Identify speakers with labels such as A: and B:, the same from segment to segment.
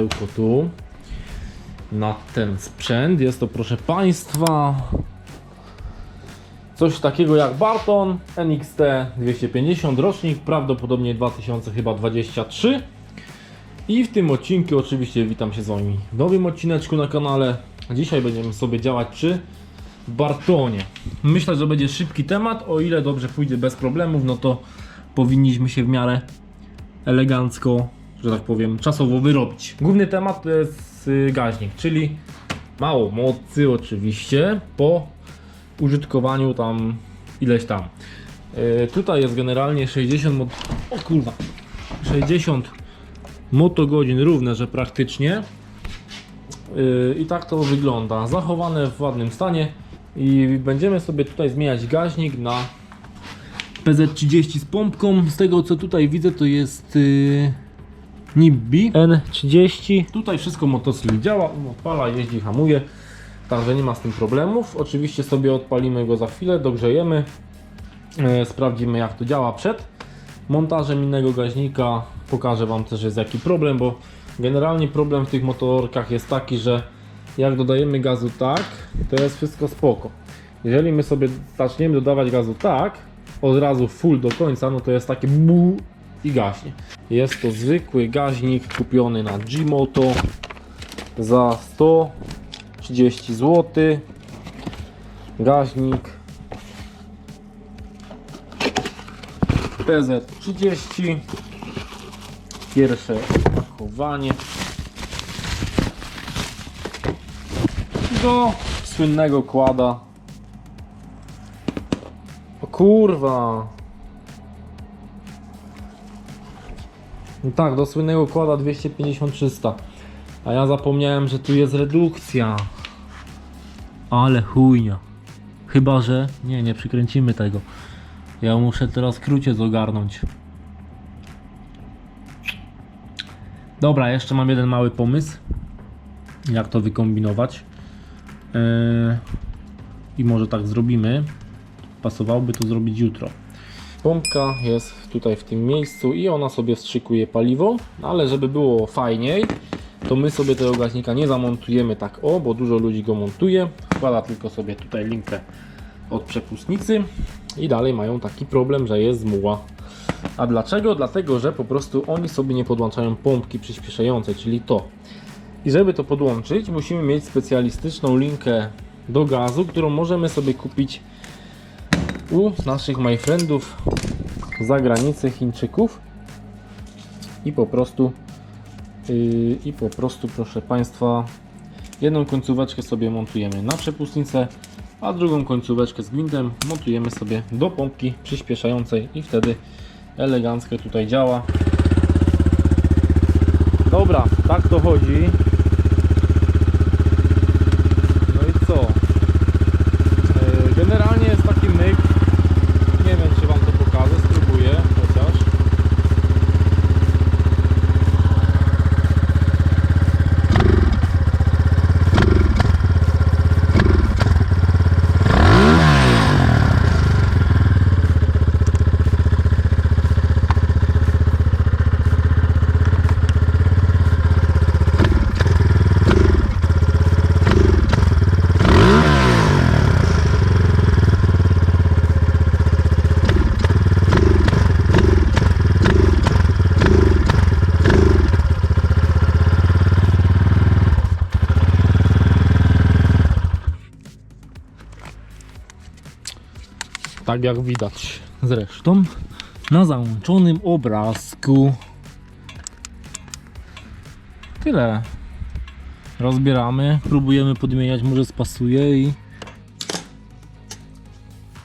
A: światełko tu na ten sprzęt. Jest to proszę Państwa coś takiego jak Barton NXT 250 rocznik, prawdopodobnie 2000 chyba 23. I w tym odcinku oczywiście witam się z Wami w nowym odcineczku na kanale. Dzisiaj będziemy sobie działać przy Bartonie. Myślę, że będzie szybki temat, o ile dobrze pójdzie bez problemów, no to powinniśmy się w miarę elegancko, że tak powiem, czasowo wyrobić. Główny temat to jest y, gaźnik, czyli mało mocy oczywiście po użytkowaniu tam ileś tam. Y, tutaj jest generalnie 60 mod... o kurwa 60 motogodzin równe, że praktycznie Yy, I tak to wygląda. Zachowane w ładnym stanie. I będziemy sobie tutaj zmieniać gaźnik na PZ30 z pompką. Z tego co tutaj widzę to jest Nibbi N30. Tutaj wszystko motocykl działa, odpala, jeździ, hamuje. Także nie ma z tym problemów. Oczywiście sobie odpalimy go za chwilę, dogrzejemy. Yy, sprawdzimy jak to działa przed montażem innego gaźnika. Pokażę Wam też jest jaki problem, bo generalnie problem w tych motorkach jest taki, że jak dodajemy gazu tak, to jest wszystko spoko. Jeżeli my sobie zaczniemy dodawać gazu tak, od razu full do końca, no to jest takie bu i gaśnie. Jest to zwykły gaźnik kupiony na Gmoto za 130 zł. Gaźnik PZ30 pierwsze opakowanie do słynnego kłada o kurwa no tak, do słynnego kłada 250-300 a ja zapomniałem, że tu jest redukcja ale chujnia chyba, że nie, nie przykręcimy tego ja muszę teraz króciec ogarnąć Dobra, jeszcze mam jeden mały pomysł, jak to wykombinować. Yy, I może tak zrobimy. Pasowałoby to zrobić jutro. Pompka jest tutaj w tym miejscu i ona sobie wstrzykuje paliwo, ale żeby było fajniej, to my sobie tego gaźnika nie zamontujemy tak o, bo dużo ludzi go montuje. Wkłada tylko sobie tutaj linkę od przepustnicy i dalej mają taki problem, że jest zmuła. A dlaczego? Dlatego, że po prostu oni sobie nie podłączają pompki przyspieszającej, czyli to. I żeby to podłączyć, musimy mieć specjalistyczną linkę do gazu, którą możemy sobie kupić u naszych myfriendów z zagranicy Chińczyków. I po prostu yy, i po prostu proszę Państwa jedną końcóweczkę sobie montujemy na przepustnicę, a drugą końcóweczkę z gwintem montujemy sobie do pompki przyspieszającej i wtedy elegancko tutaj działa. Dobra, tak to chodzi. No i co? Yy, Generalnie jest taki myk. Nie wiem, czy Wam to pokażę. Spróbuję chociaż. Tak jak widać zresztą na załączonym obrazku. Tyle. Rozbieramy, próbujemy podmieniać, może spasuje i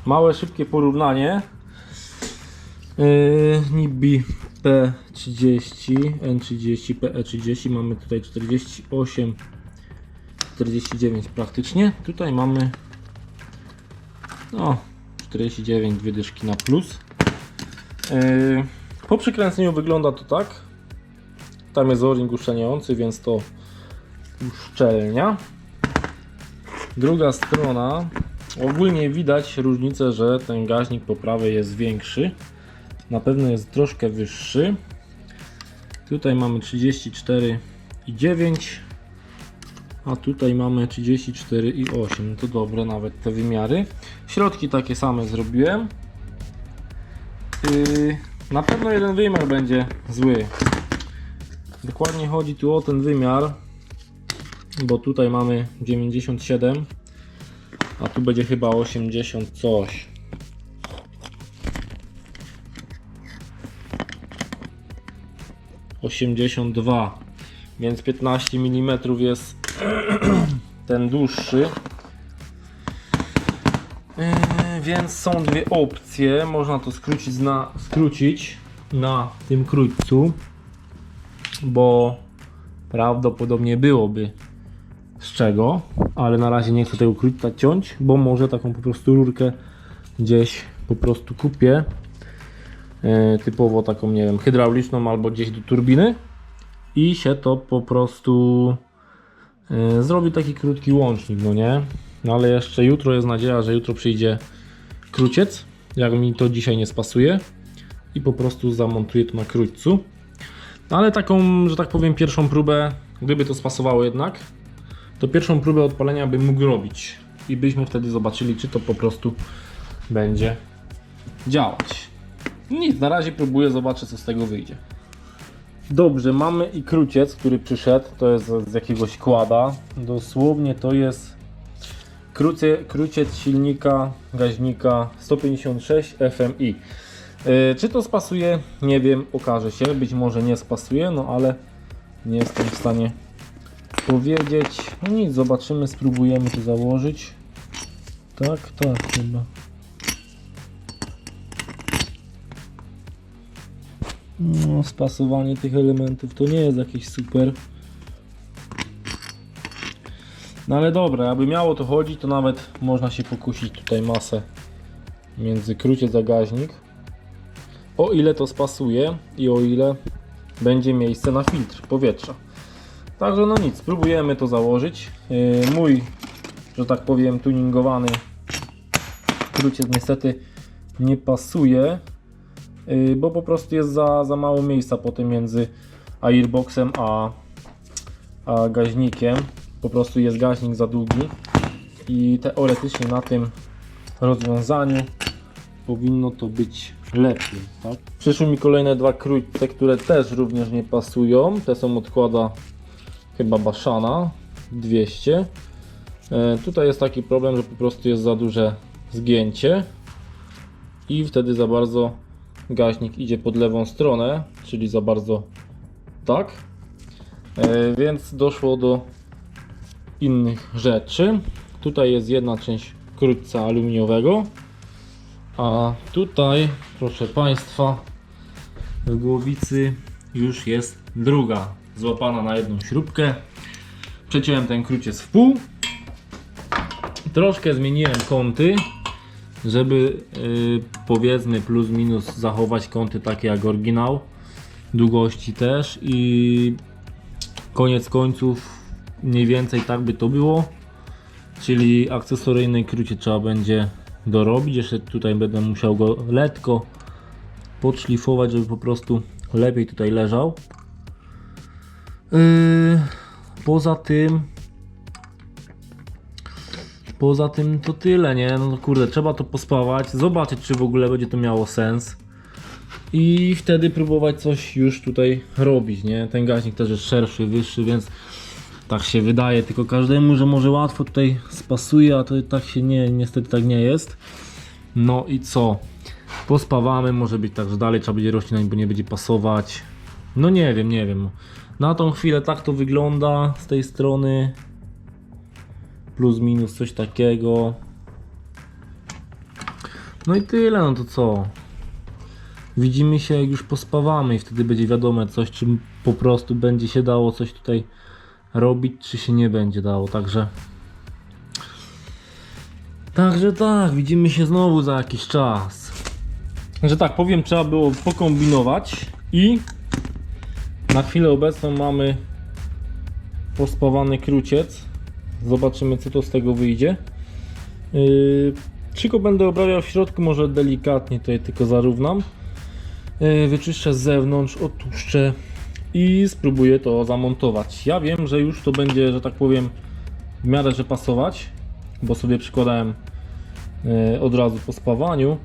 A: małe szybkie porównanie. Yy, Nibbi P30, N30, PE30 mamy tutaj 48 49 praktycznie. Tutaj mamy no 49 dwie dyszki na plus. Yy, po przykręceniu wygląda to tak. Tam jest o-ring uszczelniający, więc to uszczelnia. Druga strona. Ogólnie widać różnicę, że ten gaźnik po prawej jest większy. Na pewno jest troszkę wyższy. Tutaj mamy 34 i 9. A tutaj mamy 34 i 8. To dobre nawet te wymiary. Środki takie same zrobiłem. Yy, na pewno jeden wymiar będzie zły. Dokładnie chodzi tu o ten wymiar, bo tutaj mamy 97, a tu będzie chyba 80 coś. Osiemdziesiąt dwa, więc 15 mm jest ten dłuższy. Yy, więc są dwie opcje. Można to skrócić na, skrócić na tym krótcu, bo prawdopodobnie byłoby z czego, ale na razie nie chcę tego krótca ciąć, bo może taką po prostu rurkę gdzieś po prostu kupię. Yy, typowo taką, nie wiem, hydrauliczną albo gdzieś do turbiny i się to po prostu yy, zrobi taki krótki łącznik, no nie? No ale jeszcze jutro jest nadzieja, że jutro przyjdzie króciec, jak mi to dzisiaj nie spasuje i po prostu zamontuję to na krótcu. No ale taką, że tak powiem, pierwszą próbę, gdyby to spasowało jednak, to pierwszą próbę odpalenia bym mógł robić i byśmy wtedy zobaczyli, czy to po prostu będzie działać. Nic, na razie próbuję, zobaczę co z tego wyjdzie. Dobrze, mamy i króciec, który przyszedł, to jest z jakiegoś kłada. Dosłownie to jest Krócie, króciec silnika gaźnika 156 FMI. Yy, czy to spasuje? Nie wiem, okaże się. Być może nie spasuje, no ale nie jestem w stanie powiedzieć. No nic, zobaczymy, spróbujemy to założyć. Tak, tak, chyba. No, spasowanie tych elementów to nie jest jakieś super. No ale dobra, aby miało to chodzić, to nawet można się pokusić tutaj masę między krócie zagaźnik. O ile to spasuje i o ile będzie miejsce na filtr powietrza. Także no nic, spróbujemy to założyć. Yy, mój, że tak powiem, tuningowany króciec niestety nie pasuje, bo po prostu jest za, za mało miejsca potem między airboxem a, a gaźnikiem po prostu jest gaźnik za długi i teoretycznie na tym rozwiązaniu powinno to być lepiej. Tak? Przyszły mi kolejne dwa krótce, które też również nie pasują. Te są odkłada chyba Baszana 200. E, tutaj jest taki problem, że po prostu jest za duże zgięcie i wtedy za bardzo gaźnik idzie pod lewą stronę, czyli za bardzo tak. E, więc doszło do innych rzeczy. Tutaj jest jedna część krótca aluminiowego, a tutaj, proszę Państwa, w głowicy już jest druga, złapana na jedną śrubkę. Przeciąłem ten króciec w pół. Troszkę zmieniłem kąty, żeby yy, powiedzmy plus minus zachować kąty takie jak oryginał, długości też i koniec końców mniej więcej tak by to było. Czyli akcesoryjnej krócie trzeba będzie dorobić. Jeszcze tutaj będę musiał go letko podszlifować, żeby po prostu lepiej tutaj leżał. Yy, poza tym Poza tym to tyle, nie? No kurde, trzeba to pospawać, zobaczyć czy w ogóle będzie to miało sens. I wtedy próbować coś już tutaj robić, nie? Ten gaźnik też jest szerszy, wyższy, więc tak się wydaje, tylko każdemu, że może łatwo tutaj spasuje, a to tak się nie, niestety tak nie jest. No i co? Pospawamy, może być tak, że dalej trzeba będzie rozcinać, bo nie będzie pasować. No nie wiem, nie wiem. Na tą chwilę tak to wygląda z tej strony. Plus minus coś takiego. No i tyle, no to co? Widzimy się jak już pospawamy i wtedy będzie wiadomo coś, czy po prostu będzie się dało coś tutaj robić, czy się nie będzie dało, także Także tak, widzimy się znowu za jakiś czas. Że tak powiem, trzeba było pokombinować i na chwilę obecną mamy pospawany króciec. Zobaczymy co to z tego wyjdzie. Yy, go będę obrabiał w środku, może delikatnie tutaj tylko zarównam. Yy, wyczyszczę z zewnątrz, odtłuszczę i spróbuję to zamontować. Ja wiem, że już to będzie, że tak powiem, w miarę, że pasować, bo sobie przykładałem e, od razu po spawaniu,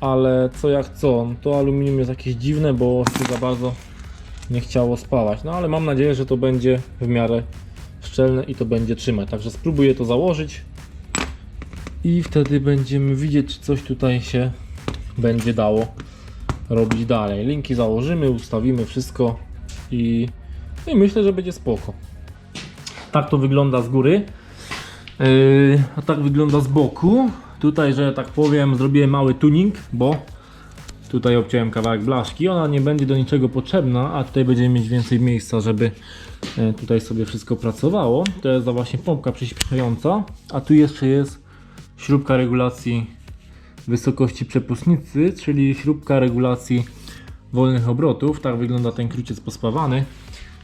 A: ale co jak co, no to aluminium jest jakieś dziwne, bo się za bardzo nie chciało spawać. No ale mam nadzieję, że to będzie w miarę szczelne i to będzie trzymać. Także spróbuję to założyć i wtedy będziemy widzieć, czy coś tutaj się będzie dało robić dalej. Linki założymy, ustawimy wszystko i, no i myślę, że będzie spoko. Tak to wygląda z góry. Yy, a tak wygląda z boku. Tutaj, że tak powiem, zrobiłem mały tuning, bo tutaj obciąłem kawałek blaszki. Ona nie będzie do niczego potrzebna, a tutaj będziemy mieć więcej miejsca, żeby e, tutaj sobie wszystko pracowało. To jest za właśnie pompka przyspieszająca, a tu jeszcze jest śrubka regulacji wysokości przepustnicy, czyli śrubka regulacji wolnych obrotów. Tak wygląda ten kruciec pospawany.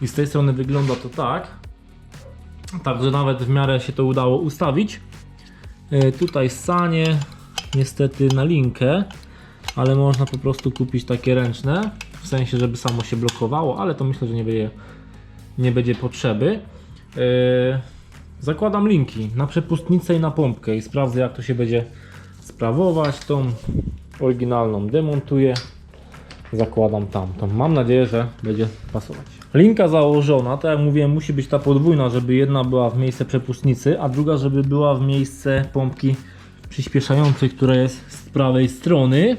A: I z tej strony wygląda to tak. Także nawet w miarę się to udało ustawić. E, Tutaj sanie niestety na linkę, ale można po prostu kupić takie ręczne, w sensie, żeby samo się blokowało, ale to myślę, że nie będzie, nie będzie potrzeby. E, Zakładam linki na przepustnicę i na pompkę i sprawdzę jak to się będzie sprawować. Tą oryginalną demontuję, zakładam tamtą. Mam nadzieję, że będzie pasować. Linka założona, tak jak mówiłem, musi być ta podwójna, żeby jedna była w miejsce przepustnicy, a druga, żeby była w miejsce pompki przyspieszającej, która jest z prawej strony.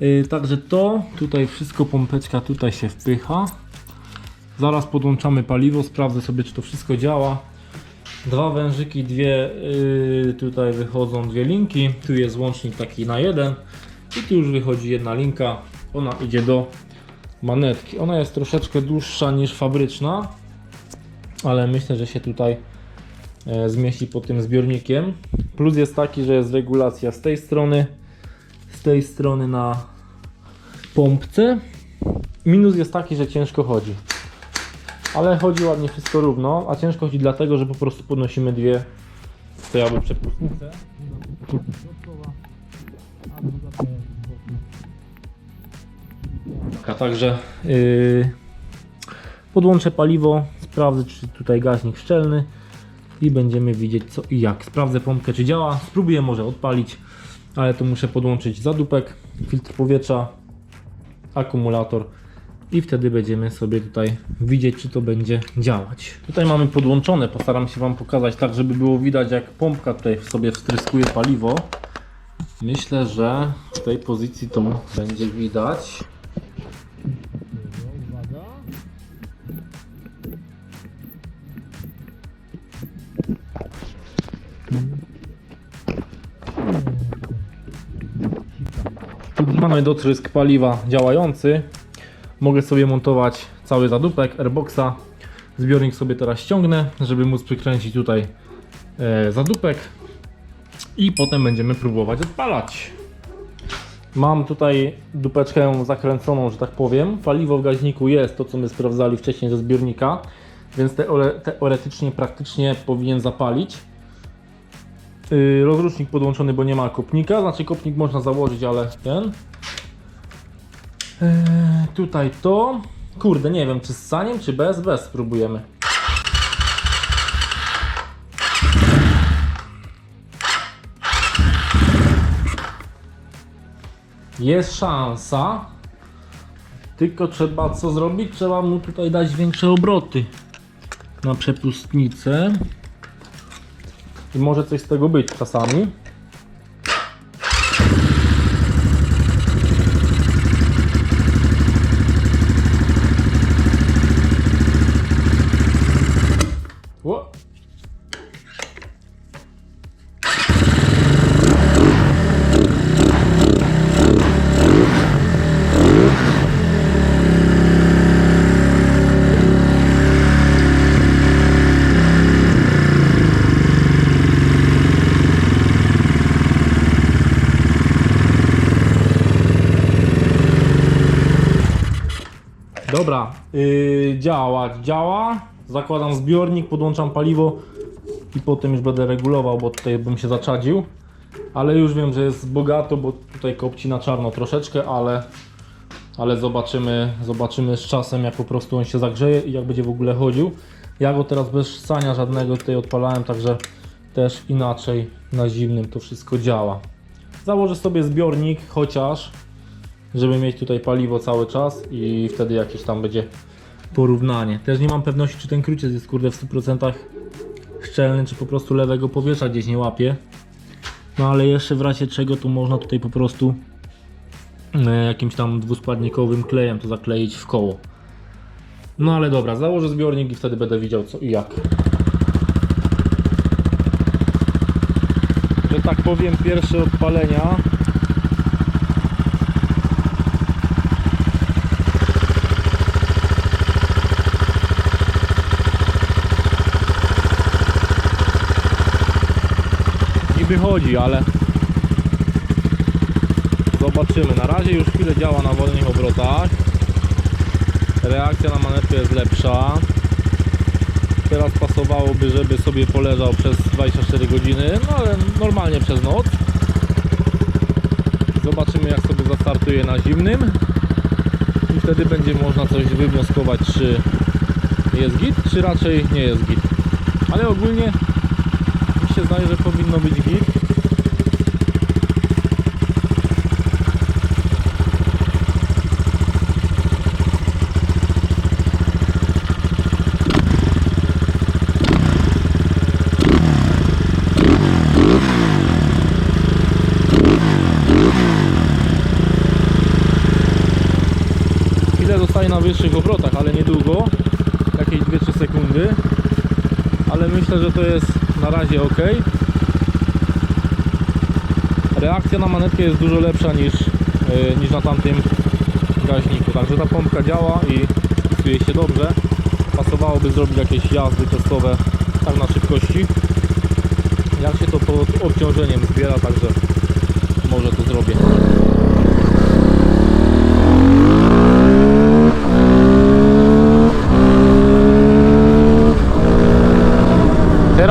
A: Yy, także to, tutaj wszystko, pompeczka tutaj się wpycha. Zaraz podłączamy paliwo, sprawdzę sobie, czy to wszystko działa. Dwa wężyki, dwie yy, tutaj wychodzą dwie linki. Tu jest łącznik taki na jeden i tu już wychodzi jedna linka. Ona idzie do manetki. Ona jest troszeczkę dłuższa niż fabryczna, ale myślę, że się tutaj e, zmieści pod tym zbiornikiem. Plus jest taki, że jest regulacja z tej strony, z tej strony na pompce. Minus jest taki, że ciężko chodzi. Ale chodzi ładnie wszystko równo, a ciężko chodzi dlatego, że po prostu podnosimy dwie stojały przepustnice. A także yy, podłączę paliwo, sprawdzę czy tutaj gaźnik szczelny i będziemy widzieć co i jak. Sprawdzę pompkę czy działa, spróbuję może odpalić, ale to muszę podłączyć zadupek, filtr powietrza, akumulator i wtedy będziemy sobie tutaj widzieć czy to będzie działać. Tutaj mamy podłączone, postaram się Wam pokazać tak, żeby było widać jak pompka tutaj sobie wstryskuje paliwo. Myślę, że w tej pozycji to będzie widać. Mamy dotrysk paliwa działający. Mogę sobie montować cały zadupek airboxa. Zbiornik sobie teraz ściągnę, żeby móc przykręcić tutaj e, zadupek i potem będziemy próbować odpalać. Mam tutaj dupeczkę zakręconą, że tak powiem. Paliwo w gaźniku jest to, co my sprawdzali wcześniej ze zbiornika, więc teore teoretycznie, praktycznie powinien zapalić. Yy, rozrusznik podłączony, bo nie ma kopnika. Znaczy kopnik można założyć, ale ten. Yy, tutaj to. Kurde, nie wiem, czy z saniem, czy bez? Bez spróbujemy. Jest szansa. Tylko trzeba co zrobić? Trzeba mu tutaj dać większe obroty na przepustnicę. I może coś z tego być czasami. Dobra, yy, działa, działa. Zakładam zbiornik, podłączam paliwo i potem już będę regulował, bo tutaj bym się zaczadził. Ale już wiem, że jest bogato, bo tutaj kopci na czarno troszeczkę, ale, ale zobaczymy, zobaczymy z czasem jak po prostu on się zagrzeje i jak będzie w ogóle chodził. Ja go teraz bez ssania żadnego tutaj odpalałem, także też inaczej na zimnym to wszystko działa. Założę sobie zbiornik chociaż, żeby mieć tutaj paliwo cały czas i wtedy jakieś tam będzie porównanie. Też nie mam pewności czy ten kruciec jest kurde w 100% szczelny, czy po prostu lewego powietrza gdzieś nie łapie. No ale jeszcze w razie czego tu można tutaj po prostu e, jakimś tam dwuskładnikowym klejem to zakleić w koło. No ale dobra, założę zbiornik i wtedy będę widział co i jak. Że tak powiem pierwsze odpalenia. Chodzi, ale zobaczymy. Na razie już chwilę działa na wolnych obrotach. Reakcja na manetkę jest lepsza. Teraz pasowałoby, żeby sobie poleżał przez 24 godziny, no ale normalnie przez noc. Zobaczymy jak sobie zastartuje na zimnym. I wtedy będzie można coś wywnioskować, czy jest git, czy raczej nie jest git. Ale ogólnie mi się zdaje, że powinno być git. Chwilę zostaje na wyższych obrotach, ale niedługo. Jakieś 2-3 sekundy. Ale myślę, że to jest razie ok. Reakcja na manetkę jest dużo lepsza niż, yy, niż na tamtym gaźniku. Także ta pompka działa i spisuje się dobrze. Pasowałoby zrobić jakieś jazdy testowe tak na szybkości. Jak się to pod obciążeniem zbiera, także może to zrobię.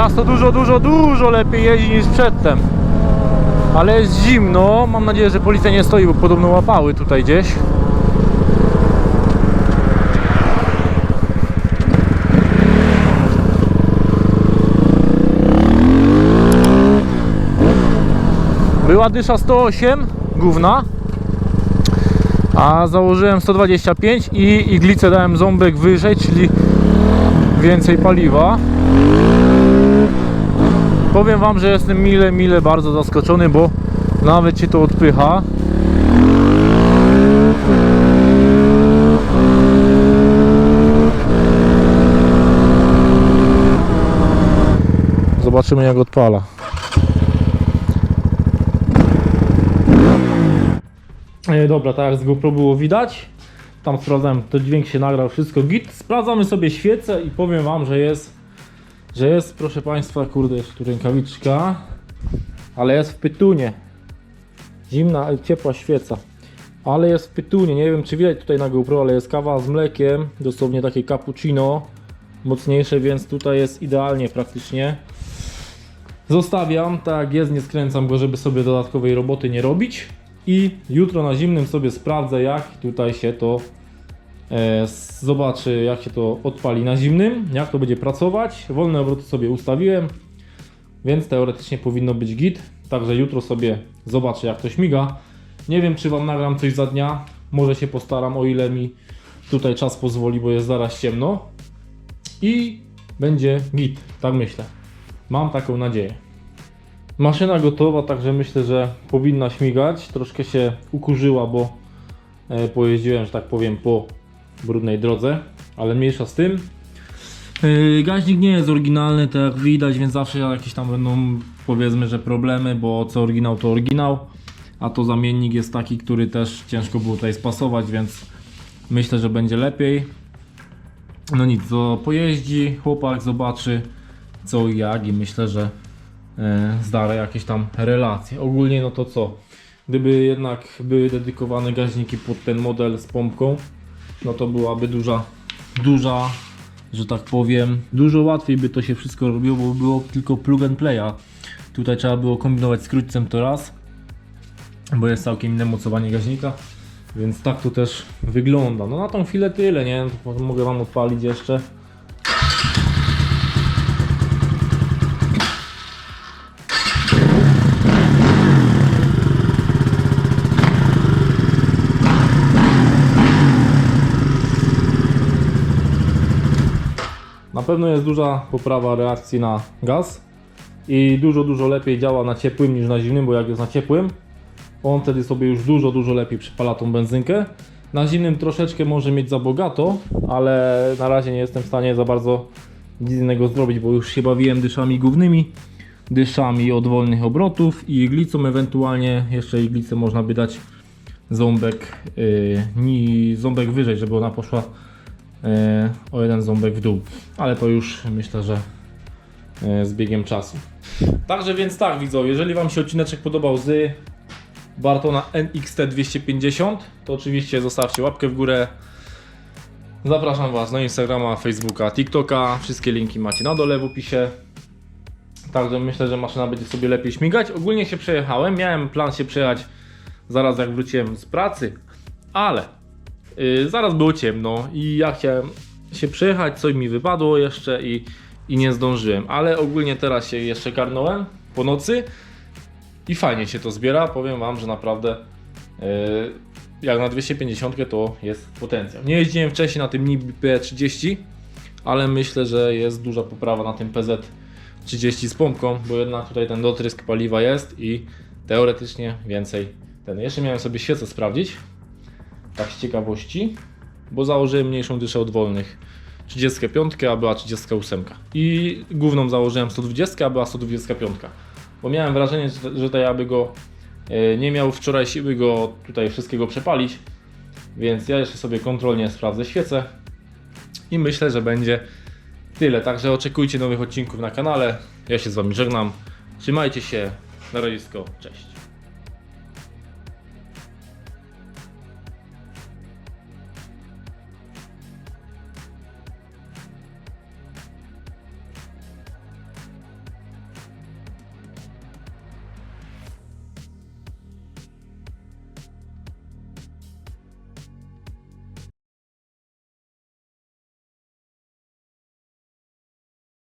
A: Teraz to dużo, dużo, dużo lepiej jeździ niż przedtem. Ale jest zimno. Mam nadzieję, że policja nie stoi, bo podobno łapały tutaj gdzieś. Była dysza 108, gówna. A założyłem 125 i iglicę dałem ząbek wyżej, czyli więcej paliwa. Powiem wam, że jestem mile, mile bardzo zaskoczony, bo nawet się to odpycha. Zobaczymy jak odpala. E, dobra, tak jak z GoPro było widać. Tam sprawdzałem, to dźwięk się nagrał, wszystko git. Sprawdzamy sobie świecę i powiem wam, że jest że jest, proszę Państwa, kurde, jest tu rękawiczka, ale jest w pytunie. Zimna, ciepła świeca. Ale jest w pytunie, nie wiem czy widać tutaj na GoPro, ale jest kawa z mlekiem, dosłownie takie cappuccino, mocniejsze, więc tutaj jest idealnie praktycznie. Zostawiam, tak jest, nie skręcam go, żeby sobie dodatkowej roboty nie robić. I jutro na zimnym sobie sprawdzę, jak tutaj się to E, zobaczy jak się to odpali na zimnym, jak to będzie pracować. Wolne obroty sobie ustawiłem, więc teoretycznie powinno być git. Także jutro sobie zobaczę jak to śmiga. Nie wiem czy Wam nagram coś za dnia, może się postaram o ile mi tutaj czas pozwoli, bo jest zaraz ciemno. I będzie git, tak myślę. Mam taką nadzieję. Maszyna gotowa, także myślę, że powinna śmigać. Troszkę się ukurzyła, bo e, pojeździłem, że tak powiem, po brudnej drodze, ale mniejsza z tym. Yy, Gaźnik nie jest oryginalny, tak jak widać, więc zawsze jakieś tam będą powiedzmy, że problemy, bo co oryginał to oryginał, a to zamiennik jest taki, który też ciężko było tutaj spasować, więc myślę, że będzie lepiej. No nic, to pojeździ, chłopak zobaczy co i jak i myślę, że e, zdarę jakieś tam relacje. Ogólnie no to co? Gdyby jednak były dedykowane gaźniki pod ten model z pompką, no to byłaby duża, duża, że tak powiem, dużo łatwiej by to się wszystko robiło, bo było tylko plug and playa. Tutaj trzeba było kombinować z krótcem to raz, bo jest całkiem inne mocowanie gaźnika. Więc tak to też wygląda. No na tą chwilę tyle, nie? Mogę wam odpalić jeszcze. Pewno jest duża poprawa reakcji na gaz i dużo, dużo lepiej działa na ciepłym niż na zimnym, bo jak jest na ciepłym, on wtedy sobie już dużo, dużo lepiej przypala tą benzynkę. Na zimnym troszeczkę może mieć za bogato, ale na razie nie jestem w stanie za bardzo nic innego zrobić, bo już się bawiłem dyszami głównymi, dyszami od wolnych obrotów i iglicą, ewentualnie jeszcze iglicę można by dać ząbek, yy, ząbek wyżej, żeby ona poszła o jeden ząbek w dół, ale to już myślę, że yy, z biegiem czasu. Także więc tak widzowie, jeżeli Wam się odcineczek podobał z Bartona NXT 250, to oczywiście zostawcie łapkę w górę. Zapraszam Was na Instagrama, Facebooka, TikToka. Wszystkie linki macie na dole w opisie. Także myślę, że maszyna będzie sobie lepiej śmigać. Ogólnie się przejechałem. Miałem plan się przejechać zaraz jak wróciłem z pracy, ale yy, zaraz było ciemno i ja chciałem się przejechać, coś mi wypadło jeszcze i, i nie zdążyłem. Ale ogólnie teraz się jeszcze karnąłem po nocy i fajnie się to zbiera. Powiem Wam, że naprawdę yy, jak na 250 to jest potencjał. Nie jeździłem wcześniej na tym NIB P30, ale myślę, że jest duża poprawa na tym PZ30 z pompką, bo jednak tutaj ten dotrysk paliwa jest i teoretycznie więcej ten. Jeszcze miałem sobie świecę sprawdzić, tak z ciekawości, bo założyłem mniejszą dyszę od wolnych. 35, a była 38. I główną założyłem 120, a była 125. Bo miałem wrażenie, że, że to ja by go e, nie miał wczoraj siły go tutaj wszystkiego przepalić. Więc ja jeszcze sobie kontrolnie sprawdzę świecę. I myślę, że będzie tyle. Także oczekujcie nowych odcinków na kanale. Ja się z Wami żegnam. Trzymajcie się. Na razie, cześć.